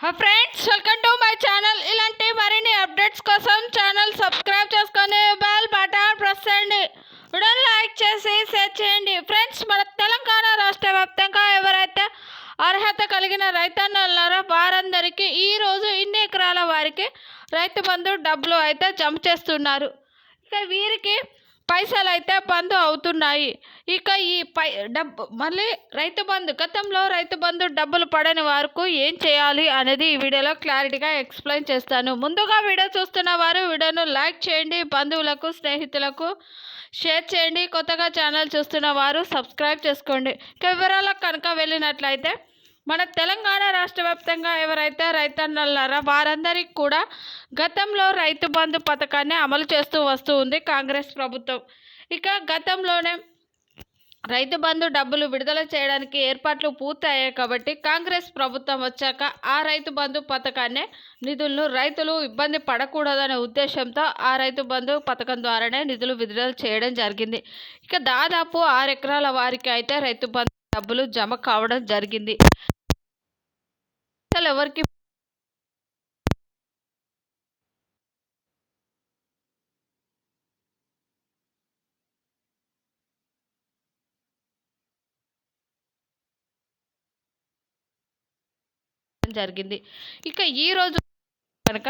Friends welcome to my channel ఇలాంటి మరిన్ని updates కోసం ఛానల్ సబ్స్క్రైబ్ చేసుకొని బెల్ బటన్ ప్రెస్ చేయండి. వీడియోని లైక్ చేసి షేర్ చేయండి. ఫ్రెండ్స్ మన తెలంగాణ రాష్ట్ర వ్యాప్తంగా ఎవరైతే అర్హత కలిగిన రైతన్నులారో వారందరికీ ఈరోజు ఇన్ని ఎకరాల వారికి రైతు బంధు డబ్బులు అయితే జమ చేస్తున్నారు. ఇక వీరికి పైసలు అయితే బంద్ అవుతున్నాయి. ఇక ఈ పై డబ్బు మళ్ళీ రైతు బంధు గతంలో రైతు బంధు డబ్బులు పడని వరకు ఏం చేయాలి అనేది ఈ వీడియోలో క్లారిటీగా ఎక్స్ప్లెయిన్ చేస్తాను. ముందుగా వీడియో చూస్తున్న వారు వీడియోను లైక్ చేయండి బంధువులకు స్నేహితులకు షేర్ చేయండి. కొత్తగా ఛానల్ చూస్తున్న వారు సబ్స్క్రైబ్ చేసుకోండి. ఇక వివరాలకు కనుక వెళ్ళినట్లయితే మన తెలంగాణ రాష్ట్ర వ్యాప్తంగా ఎవరైతే రైతన్నలారా వారందరికీ కూడా గతంలో రైతు బంధు పథకాన్ని అమలు చేస్తూ వస్తూ ఉంది కాంగ్రెస్ ప్రభుత్వం. ఇక గతంలోనే రైతు బంధు డబ్బులు విడుదల చేయడానికి ఏర్పాట్లు పూర్తయ్యాయి కాబట్టి కాంగ్రెస్ ప్రభుత్వం వచ్చాక ఆ రైతు బంధు పథకాన్ని నిధులను రైతులు ఇబ్బంది పడకూడదనే ఉద్దేశంతో ఆ రైతు బంధు పథకం ద్వారానే నిధులు విడుదల చేయడం జరిగింది. ఇక దాదాపు ఆరు ఎకరాల వారికి అయితే రైతు బంధు డబ్బులు జమ కావడం జరిగింది. అసలు ఎవరికి జరిగింది. ఇక ఈ రోజు కనుక